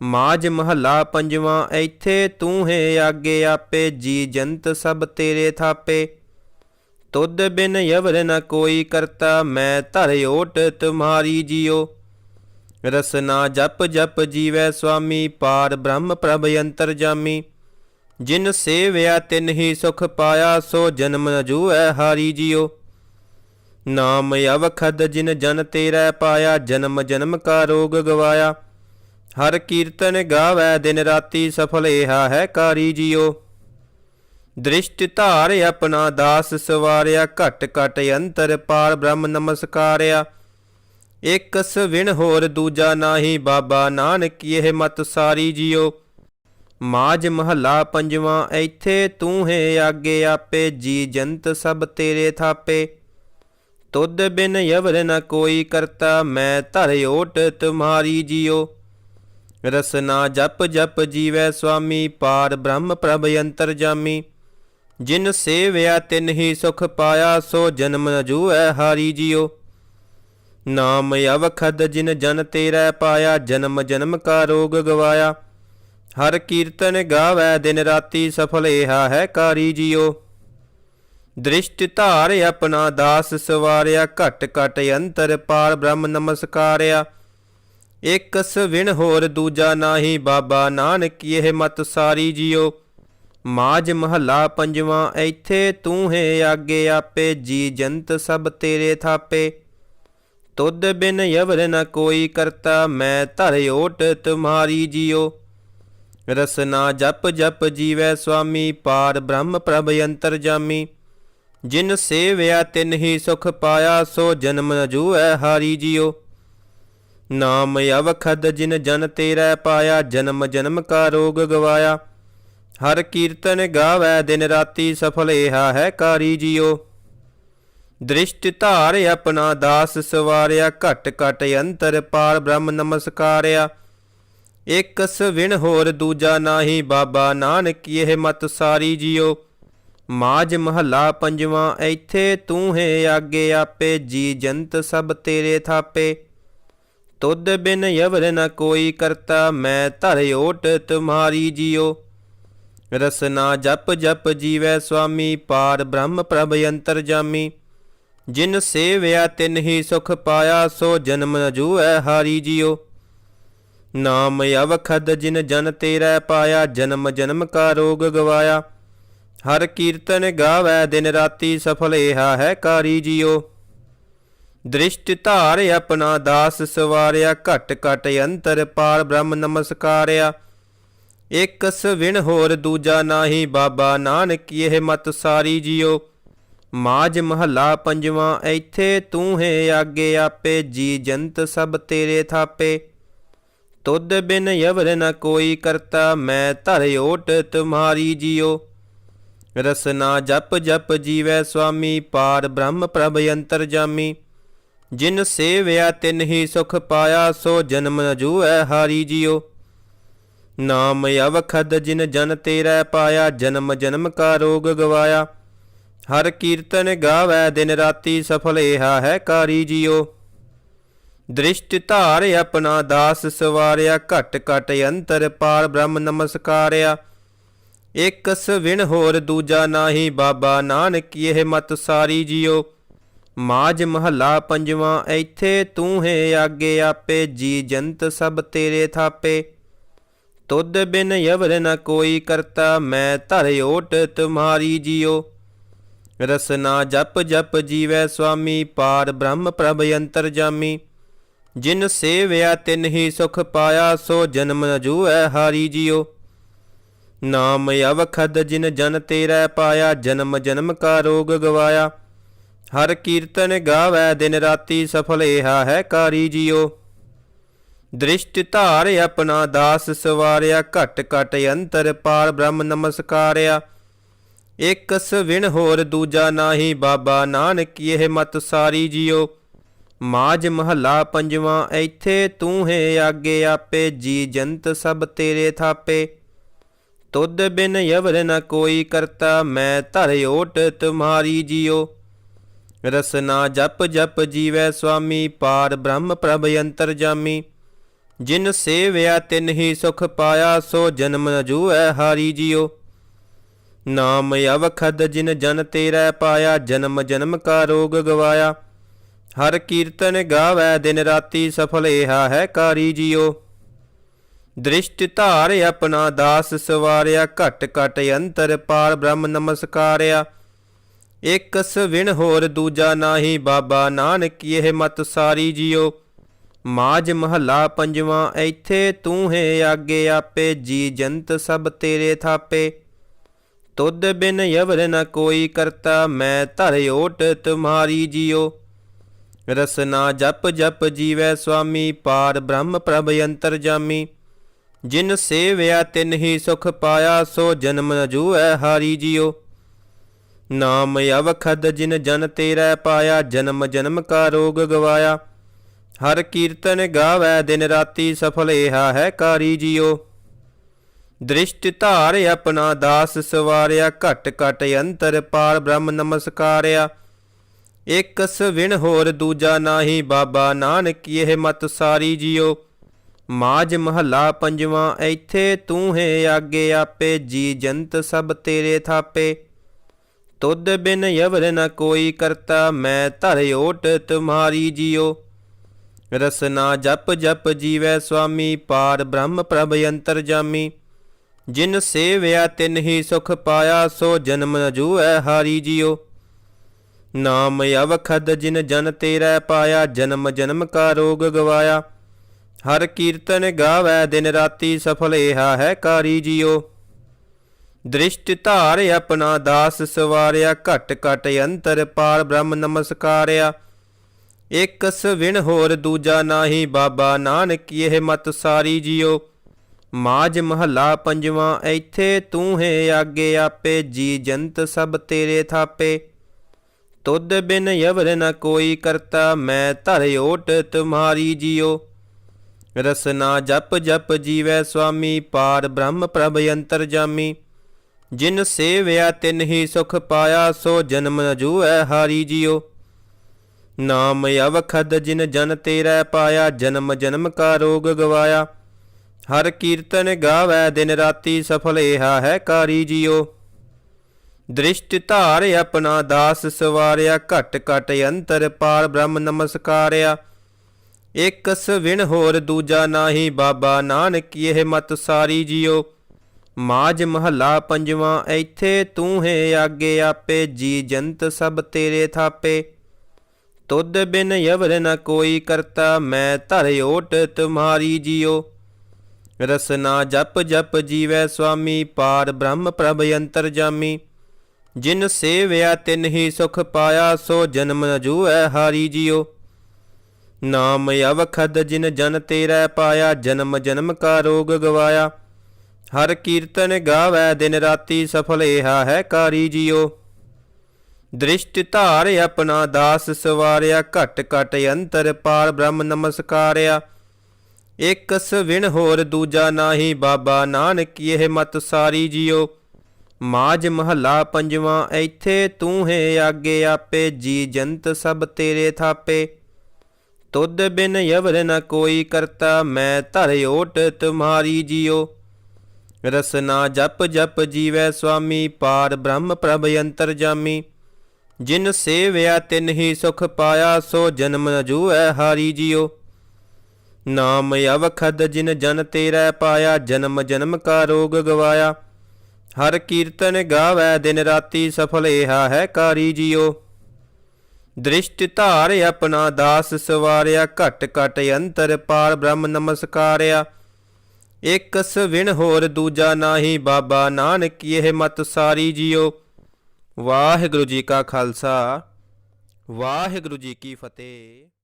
ਮਾਜ ਮਹੱਲਾ ਪੰਜਵਾਂ, ਇੱਥੇ ਤੂੰ ਹੈ ਆਗੇ ਆਪੇ, ਜੀ ਜੰਤ ਸਭ ਤੇਰੇ ਥਾਪੇ। ਤੁਧ ਬਿਨ ਯਵਰ ਨ ਕੋਈ ਕਰਤਾ, ਮੈਂ ਧਰ ਓਟ ਤੁਮਾਰੀ ਜਿਉ ਰਸਨਾ ਜਪ ਜਪ ਜੀਵੈ ਸੁਆਮੀ, ਪਾਰ ਬ੍ਰਹਮ ਪ੍ਰਭ ਅੰਤਰ ਜਾਮੀ। ਜਿਨ ਸੇਵਿਆ ਤਿਨ ਹੀ ਸੁਖ ਪਾਇਆ, ਸੋ ਜਨਮ ਨ ਜੂਐ ਹਾਰੀ ਜਿਉ ਨਾਮ ਅਵਖਦ ਜਿਨ ਜਨ ਤੇਰਾ ਪਾਇਆ, ਜਨਮ ਜਨਮ ਕਾ ਰੋਗ ਗਵਾਇਆ। ਹਰ ਕੀਰਤਨ ਗਾਵੈ ਦਿਨ ਰਾਤੀ ਸਫਲ ਏਹਾ ਹੈ ਕਾਰੀ ਜਿਉ ਦ੍ਰਿਸ਼ਟ ਧਾਰ ਆਪਣਾ ਦਾਸ ਸਵਾਰਿਆ, ਘਟ ਘਟ ਅੰਤਰ ਪਾਰ ਬ੍ਰਹਮ ਨਮਸਕਾਰਿਆ। ਇਕ ਸਵਿਣ ਹੋਰ ਦੂਜਾ ਨਾਹੀ, ਬਾਬਾ ਨਾਨਕ ਇਹ ਮਤ ਸਾਰੀ ਜਿਉ ਮਾਜ ਮਹੱਲਾ ਪੰਜਵਾਂ, ਇੱਥੇ ਤੂੰ ਹੈ ਆਗੇ ਆਪੇ, ਜੀ ਜੰਤ ਸਭ ਤੇਰੇ ਥਾਪੇ। ਤੁਧ ਬਿਨ ਯਵਰ ਨ ਕੋਈ ਕਰਤਾ, ਮੈਂ ਧਰ ਓਟ ਤੁਮਾਰੀ ਜਿਉ ਰਸਨਾ ਜਪ ਜਪ ਜੀਵੈ ਸੁਆਮੀ, ਪਾਰ ਬ੍ਰਹਮ ਪ੍ਰਭ ਅੰਤਰ ਜਾਮੀ। ਜਿਨ ਸੇਵਿਆ ਤਿਨ ਹੀ ਸੁਖ ਪਾਇਆ, ਸੋ ਜਨਮ ਨ ਜੂਐ ਹਾਰੀ ਜਿਉ ਨਾਮ ਅਵਖਦ ਜਿਨ ਜਨ ਤੇਰਾ ਪਾਇਆ, ਜਨਮ ਜਨਮ ਕਾ ਰੋਗ ਗਵਾਇਆ। ਹਰ ਕੀਰਤਨ ਗਾਵੈ ਦਿਨ ਰਾਤੀ, ਸਫਲ ਏਹਾ ਹੈ ਕਾਰੀ ਜਿਉ ਦ੍ਰਿਸ਼ਟ ਧਾਰ ਆਪਣਾ ਦਾਸ ਸਵਾਰਿਆ, ਘਟ ਘਟ ਅੰਤਰ ਪਾਰ ਬ੍ਰਹਮ ਨਮਸਕਾਰਿਆ। ਇਕ ਸਵਿਣ ਹੋਰ ਦੂਜਾ ਨਾਹੀ, ਬਾਬਾ ਨਾਨਕ ਇਹ ਮਤ ਸਾਰੀ ਜਿਉ ਮਾਜ ਮਹੱਲਾ ਪੰਜਵਾਂ, ਇੱਥੇ ਤੂੰ ਹੈ ਆਗੇ ਆਪੇ, ਜੀ ਜੰਤ ਸਭ ਤੇਰੇ ਥਾਪੇ। ਤੁਧ ਬਿਨ ਯਵਰ ਨ ਕੋਈ ਕਰਤਾ, ਮੈਂ ਧਰ ਓਟ ਤੁਮਾਰੀ ਜਿਉ ਰਸਨਾ ਜਪ ਜਪ ਜੀਵੈ ਸੁਆਮੀ, ਪਾਰ ਬ੍ਰਹਮ ਪ੍ਰਭ ਅੰਤਰ ਜਾਮੀ। ਜਿਨ ਸੇਵਿਆ ਤਿਨ ਹੀ ਸੁਖ ਪਾਇਆ, ਸੋ ਜਨਮ ਨ ਜੂਐ ਹਾਰੀ ਜਿਉ ਨਾਮ ਅਵਖਦ ਜਿਨ ਜਨ ਤੇਰਾ ਪਾਇਆ, ਜਨਮ ਜਨਮ ਕਾ ਰੋਗ ਗਵਾਇਆ। ਹਰ ਕੀਰਤਨ ਗਾਵੈ, ਦਿਨ ਰਾਤੀ ਸਫਲ ਏਹਾ ਹੈ ਕਾਰੀ ਜਿਉ ਦ੍ਰਿਸ਼ਟ ਧਾਰ ਆਪਣਾ ਦਾਸ ਸਵਾਰਿਆ, ਘਟ ਘਟ ਅੰਤਰ ਪਾਰ ਬ੍ਰਹਮ ਨਮਸਕਾਰਿਆ। ਇਕ ਸਵਿਣ ਹੋਰ ਦੂਜਾ ਨਾਹੀ, ਬਾਬਾ ਨਾਨਕ ਇਹ ਮਤ ਸਾਰੀ ਜਿਉ ਮਾਜ ਮਹੱਲਾ ਪੰਜਵਾਂ, ਇੱਥੇ ਤੂੰ ਹੈ ਆਗੇ ਆਪੇ, ਜੀ ਜੰਤ ਸਭ ਤੇਰੇ ਥਾਪੇ। ਤੁਧ ਬਿਨ ਯਵਰ ਨ ਕੋਈ ਕਰਤਾ, ਮੈਂ ਧਰ ਓਟ ਤੁਮਾਰੀ ਜਿਉ ਰਸਨਾ ਜਪ ਜਪ ਜੀਵੈ ਸੁਆਮੀ, ਪਾਰ ਬ੍ਰਹਮ ਪ੍ਰਭ ਅੰਤਰ ਜਾਮੀ। ਜਿਨ ਸੇਵਿਆ ਤਿਨ ਹੀ ਸੁਖ ਪਾਇਆ, ਸੋ ਜਨਮ ਨ ਜੂਐ ਹਾਰੀ ਜਿਉ ਨਾਮ ਅਵਖਦ ਜਿਨ ਜਨ ਤੇਰਾ ਪਾਇਆ, ਜਨਮ ਜਨਮ ਕਾ ਰੋਗ ਗਵਾਇਆ। ਹਰ ਕੀਰਤਨ ਗਾਵੈ ਦਿਨ ਰਾਤੀ, ਸਫਲ ਏਹਾ ਹੈ ਕਾਰੀ ਜਿਉ ਦ੍ਰਿਸ਼ਟ ਧਾਰ ਆਪਣਾ ਦਾਸ ਸਵਾਰਿਆ, ਘਟ ਘਟ ਅੰਤਰ ਪਾਰ ਬ੍ਰਹਮ ਨਮਸਕਾਰਿਆ। ਇੱਕ ਸਵਿਣ ਹੋਰ ਦੂਜਾ ਨਾਹੀ, ਬਾਬਾ ਨਾਨਕ ਇਹ ਮਤ ਸਾਰੀ ਜਿਉ ਮਾਜ ਮਹੱਲਾ ਪੰਜਵਾਂ, ਇੱਥੇ ਤੂੰ ਹੈ ਆਗੇ ਆਪੇ, ਜੀ ਜੰਤ ਸਭ ਤੇਰੇ ਥਾਪੇ। ਤੁਧ ਬਿਨ ਯਵਰ ਨ ਕੋਈ ਕਰਤਾ, ਮੈਂ ਧਰ ਓਟ ਤੁਮਾਰੀ ਜਿਉ ਰਸਨਾ ਜਪ ਜਪ ਜੀਵੈ ਸੁਆਮੀ ਪਾਰ ਬ੍ਰਹਮ ਪ੍ਰਭ ਅੰਤਰ ਜਾਮੀ। ਜਿਨ ਸੇਵਿਆ ਤਿਨ ਹੀ ਸੁਖ ਪਾਇਆ, ਸੋ ਜਨਮ ਨ ਜੂਐ ਹਾਰੀ ਜਿਉ ਨਾਮ ਅਵਖਦ ਜਿਨ ਜਨ ਤੇਰਾ ਪਾਇਆ, ਜਨਮ ਜਨਮ ਕਾ ਰੋਗ ਗਵਾਇਆ। ਹਰ ਕੀਰਤਨ ਗਾਵੈ, ਦਿਨ ਰਾਤੀ ਸਫਲ ਏਹਾ ਹੈ ਕਾਰੀ ਜਿਉ ਦ੍ਰਿਸ਼ਟ ਧਾਰ ਆਪਣਾ ਦਾਸ ਸਵਾਰਿਆ, ਘਟ ਘਟ ਅੰਤਰ ਪਾਰ ਬ੍ਰਹਮ ਨਮਸਕਾਰਿਆ। ਇਕ ਸਵਿਣ ਹੋਰ ਦੂਜਾ ਨਾਹੀ, ਬਾਬਾ ਨਾਨਕ ਇਹ ਮਤ ਸਾਰੀ ਜਿਉ ਮਾਜ ਮਹੱਲਾ ਪੰਜਵਾਂ, ਇੱਥੇ ਤੂੰ ਹੈ ਆਗੇ ਆਪੇ, ਜੀ ਜੰਤ ਸਭ ਤੇਰੇ ਥਾਪੇ। ਤੁਧ ਬਿਨ ਯਵਰ ਨ ਕੋਈ ਕਰਤਾ, ਮੈਂ ਧਰ ਓਟ ਤੁਮਾਰੀ ਜਿਉ ਰਸਨਾ ਜਪ ਜਪ ਜੀਵੈ ਸੁਆਮੀ, ਪਾਰ ਬ੍ਰਹਮ ਪ੍ਰਭ ਅੰਤਰ ਜਾਮੀ। ਜਿਨ ਸੇਵਿਆ ਤਿਨ ਹੀ ਸੁਖ ਪਾਇਆ, ਸੋ ਜਨਮ ਨ ਜੂਐ ਹਾਰੀ ਜਿਉ ਨਾਮ ਅਵਖਦ ਜਿਨ ਜਨ ਤੇਰਾ ਪਾਇਆ, ਜਨਮ ਜਨਮ ਕਾ ਰੋਗ ਗਵਾਇਆ। ਹਰ ਕੀਰਤਨ ਗਾਵੈ ਦਿਨ ਰਾਤੀ ਸਫਲ ਏਹਾ ਹੈ ਕਾਰੀ ਜਿਉ ਦ੍ਰਿਸ਼ਟ ਧਾਰ ਆਪਣਾ ਦਾਸ ਸਵਾਰਿਆ, ਘਟ ਘਟ ਅੰਤਰ ਪਾਰ ਬ੍ਰਹਮ ਨਮਸਕਾਰਿਆ। ਇਕ ਸਵਿਣ ਹੋਰ ਦੂਜਾ ਨਾਹੀ, ਬਾਬਾ ਨਾਨਕ ਇਹ ਮਤ ਸਾਰੀ ਜਿਓ। ਮਾਜ ਮਹੱਲਾ ਪੰਜਵਾਂ, ਇੱਥੇ ਤੂੰ ਹੈ ਆਗੇ ਆਪੇ, ਜੀ ਜੰਤ ਸਭ ਤੇਰੇ ਥਾਪੇ। ਤੁਧ ਬਿਨ ਯਵਰ ਨ ਕੋਈ ਕਰਤਾ, ਮੈਂ ਧਰ ਓਟ ਤੁਮਾਰੀ ਜਿਓ। ਰਸਨਾ ਜਪ ਜਪ ਜੀਵੈ ਸੁਆਮੀ, ਪਾਰ ਬ੍ਰਹਮ ਪ੍ਰਭ ਅੰਤਰ ਜਾਮੀ। ਜਿਨ ਸੇਵਿਆ ਤਿਨ ਹੀ ਸੁਖ ਪਾਇਆ, ਸੋ ਜਨਮ ਨ ਜੂਐ ਹਾਰੀ ਜਿਉ ਨਾਮ ਅਵਖਦ ਜਿਨ ਜਨ ਤੇਰਾ ਪਾਇਆ, ਜਨਮ ਜਨਮ ਕਾ ਰੋਗ ਗਵਾਇਆ। ਹਰ ਕੀਰਤਨ ਗਾਵੈ ਦਿਨ ਰਾਤੀ, ਸਫਲ ਏਹਾ ਹੈ ਕਾਰੀ ਜਿਉ ਦ੍ਰਿਸ਼ਟ ਧਾਰ ਆਪਣਾ ਦਾਸ ਸਵਾਰਿਆ, ਘਟ ਘਟ ਅੰਤਰ ਪਾਰ ਬ੍ਰਹਮ ਨਮਸਕਾਰਿਆ। ਇਕ ਸਵਿਣ ਹੋਰ ਦੂਜਾ ਨਾਹੀ, ਬਾਬਾ ਨਾਨਕ ਇਹ ਮਤ ਸਾਰੀ ਜਿਉ ਮਾਜ ਮਹੱਲਾ ਪੰਜਵਾਂ, ਇੱਥੇ ਤੂੰ ਹੈ ਆਗੇ ਆਪੇ, ਜੀ ਜੰਤ ਸਭ ਤੇਰੇ ਥਾਪੇ। ਤੁਧ ਬਿਨ ਯਵਰ ਨ ਕੋਈ ਕਰਤਾ, ਮੈਂ ਧਰ ਓਟ ਤੁਮਾਰੀ ਜਿਉ ਰਸਨਾ ਜਪ ਜਪ ਜੀਵੈ ਸੁਆਮੀ, ਪਾਰ ਬ੍ਰਹਮ ਪ੍ਰਭ ਅੰਤਰ ਜਾਮੀ। ਜਿਨ ਸੇਵਿਆ ਤਿਨ ਹੀ ਸੁਖ ਪਾਇਆ, ਸੋ ਜਨਮ ਨ ਹਾਰੀ ਜਿਉ ਨਾਮ ਅਵਖਦ ਜਿਨ ਜਨ ਤੇਰਾ ਪਾਇਆ, ਜਨਮ ਜਨਮ ਕਾ ਰੋਗ ਗਵਾਇਆ। ਹਰ ਕੀਰਤਨ ਗਾਵੈ, ਦਿਨ ਰਾਤੀ ਸਫਲ ਏਹਾ ਹੈ ਕਾਰੀ ਜਿਉ ਦ੍ਰਿਸ਼ਟ ਧਾਰ ਆਪਣਾ ਦਾਸ ਸਵਾਰਿਆ, ਘਟ ਘਟ ਅੰਤਰ ਪਾਰ ਬ੍ਰਹਮ ਨਮਸਕਾਰਿਆ। ਇਕ ਸਵਿਣ ਹੋਰ ਦੂਜਾ ਨਾਹੀ, ਬਾਬਾ ਨਾਨਕ ਇਹ ਮਤ ਸਾਰੀ ਜਿਉ ਮਾਜ ਮਹੱਲਾ ਪੰਜਵਾਂ, ਇੱਥੇ ਤੂੰ ਹੈ ਆਗੇ ਆਪੇ, ਜੀ ਜੰਤ ਸਭ ਤੇਰੇ ਥਾਪੇ। ਤੁਧ ਬਿਨ ਯਵਰ ਨ ਕੋਈ ਕਰਤਾ, ਮੈਂ ਧਰ ਓਟ ਤੁਮਾਰੀ ਜਿਉ ਰਸਨਾ ਜਪ ਜਪ ਜੀਵੈ ਸੁਆਮੀ, ਪਾਰ ਬ੍ਰਹਮ ਪ੍ਰਭ ਅੰਤਰ ਜਾਮੀ। ਜਿਨ ਸੇਵਿਆ ਤਿਨ ਹੀ ਸੁਖ ਪਾਇਆ, ਸੋ ਜਨਮ ਨ ਜੂਐ ਹਾਰੀ ਜਿਉ ਨਾਮ ਅਵਖਦ ਜਿਨ ਜਨ ਤੇਰਾ ਪਾਇਆ, ਜਨਮ ਜਨਮ ਕਾ ਰੋਗ ਗਵਾਇਆ। ਹਰ ਕੀਰਤਨ ਗਾਵੈ ਦਿਨ ਰਾਤੀ, ਸਫਲ ਏਹਾ ਹੈ ਕਾਰੀ ਜਿਉ ਦ੍ਰਿਸ਼ਟ ਧਾਰ ਆਪਣਾ ਦਾਸ ਸਵਾਰਿਆ, ਘਟ ਘਟ ਅੰਤਰ ਪਾਰ ਬ੍ਰਹਮ ਨਮਸਕਾਰਿਆ। ਇੱਕ ਸਵਿਣ ਹੋਰ ਦੂਜਾ ਨਾਹੀ, ਬਾਬਾ ਨਾਨਕ ਇਹ ਮਤ ਸਾਰੀ ਜਿਉ ਮਾਜ ਮਹੱਲਾ ਪੰਜਵਾਂ, ਇੱਥੇ ਤੂੰ ਹੈ ਆਗੇ ਆਪੇ, ਜੀ ਜੰਤ ਸਭ ਤੇਰੇ ਥਾਪੇ। ਤੁਧ ਬਿਨ ਯਵਰ ਨ ਕੋਈ ਕਰਤਾ, ਮੈਂ ਧਰ ਓਟ ਤੁਮਾਰੀ ਜਿਉ ਰਸਨਾ ਜਪ ਜਪ ਜੀਵੈ ਸੁਆਮੀ ਪਾਰ ਬ੍ਰਹਮ ਪ੍ਰਭ ਅੰਤਰ ਜਾਮੀ। ਜਿਨ ਸੇਵਿਆ ਤਿਨ ਹੀ ਸੁਖ ਪਾਇਆ, ਸੋ ਜਨਮ ਨ ਜੂਐ ਹਾਰੀ ਜਿਉ ਨਾਮ ਅਵਖਦ ਜਿਨ ਜਨ ਤੇਰਾ ਪਾਇਆ, ਜਨਮ ਜਨਮ ਕਾ ਰੋਗ ਗਵਾਇਆ। ਹਰ ਕੀਰਤਨ ਗਾਵੈ, ਦਿਨ ਰਾਤੀ ਸਫਲ ਏਹਾ ਹੈ ਕਾਰੀ ਜਿਉ ਦ੍ਰਿਸ਼ਟ ਧਾਰ ਆਪਣਾ ਦਾਸ ਸਵਾਰਿਆ, ਘਟ ਘਟ ਅੰਤਰ ਪਾਰ ਬ੍ਰਹਮ ਨਮਸਕਾਰਿਆ। ਇਕ ਸਵਿਣ ਹੋਰ ਦੂਜਾ ਨਾਹੀ, ਬਾਬਾ ਨਾਨਕ ਇਹ ਮਤ ਸਾਰੀ ਜਿਉ ਮਾਜ ਮਹੱਲਾ ਪੰਜਵਾਂ, ਇੱਥੇ ਤੂੰ ਹੈ ਆਗੇ ਆਪੇ, ਜੀ ਜੰਤ ਸਭ ਤੇਰੇ ਥਾਪੇ। ਤੁਧ ਬਿਨ ਯਵਰ ਨ ਕੋਈ ਕਰਤਾ, ਮੈਂ ਧਰ ਓਟ ਤੁਮਾਰੀ ਜਿਉ ਰਸਨਾ ਜਪ ਜਪ ਜੀਵੈ ਸੁਆਮੀ, ਪਾਰ ਬ੍ਰਹਮ ਪ੍ਰਭ ਅੰਤਰ ਜਾਮੀ। ਜਿਨ ਸੇਵਿਆ ਤਿਨ ਹੀ ਸੁਖ ਪਾਇਆ, ਸੋ ਜਨਮ ਨ ਜੂਐ ਹਾਰੀ ਜਿਉ ਨਾਮ ਅਵਖਦ ਜਿਨ ਜਨ ਤੇਰਾ ਪਾਇਆ, ਜਨਮ ਜਨਮ ਕਾ ਰੋਗ ਗਵਾਇਆ। ਹਰ ਕੀਰਤਨ ਗਾਵੈ ਦਿਨ ਰਾਤੀ ਸਫਲ ਏਹਾ ਹੈ ਕਾਰੀ ਜਿਉ ਦ੍ਰਿਸ਼ਟ ਧਾਰ ਆਪਣਾ ਦਾਸ ਸਵਾਰਿਆ, ਘਟ ਘਟ ਅੰਤਰ ਪਾਰ ਬ੍ਰਹਮ ਨਮਸਕਾਰਿਆ। ਇਕ ਸਵਿਣ ਹੋਰ ਦੂਜਾ ਨਾਹੀ, ਬਾਬਾ ਨਾਨਕ ਇਹ ਮਤ ਸਾਰੀ ਜਿਉ ਮਾਜ ਮਹੱਲਾ ਪੰਜਵਾਂ, ਇੱਥੇ ਤੂੰ ਹੈ ਆਗੇ ਆਪੇ, ਜੀ ਜੰਤ ਸਭ ਤੇਰੇ ਥਾਪੇ। ਤੁਧ ਬਿਨ ਯਵਰ ਨ ਕੋਈ ਕਰਤਾ, ਮੈਂ ਧਰ ਓਟ ਤੁਮਾਰੀ ਜਿਉ ਰਸਨਾ ਜਪ ਜਪ ਜੀਵੈ ਸੁਆਮੀ, ਪਾਰ ਬ੍ਰਹਮ ਪ੍ਰਭ ਅੰਤਰ ਜਾਮੀ। ਜਿਨ ਸੇਵਿਆ ਤਿਨ ਹੀ ਸੁਖ ਪਾਇਆ, ਸੋ ਜਨਮ ਨ ਜੂਐ ਹਾਰੀ ਜਿਉ ਨਾਮ ਅਵਖਦ ਜਿਨ ਜਨ ਤੇਰਾ ਪਾਇਆ, ਜਨਮ ਜਨਮ ਕਾ ਰੋਗ ਗਵਾਇਆ। ਹਰ ਕੀਰਤਨ ਗਾਵੈ ਦਿਨ ਰਾਤੀ, ਸਫਲ ਏਹਾ ਹੈ ਕਾਰੀ ਜਿਉ ਦ੍ਰਿਸ਼ਟ ਧਾਰ ਆਪਣਾ ਦਾਸ ਸਵਾਰਿਆ, ਘਟ ਘਟ ਅੰਤਰ ਪਾਰ ਬ੍ਰਹਮ ਨਮਸਕਾਰਿਆ। ਇਕ ਸਵਿਣ ਹੋਰ ਦੂਜਾ ਨਾਹੀ, ਬਾਬਾ ਨਾਨਕ ਇਹ ਮਤ ਸਾਰੀ ਜਿਉ ਵਾਹਿਗੁਰੂ ਜੀ ਕਾ ਖਾਲਸਾ, ਵਾਹਿਗੁਰੂ ਜੀ ਕੀ ਫਤਿਹ।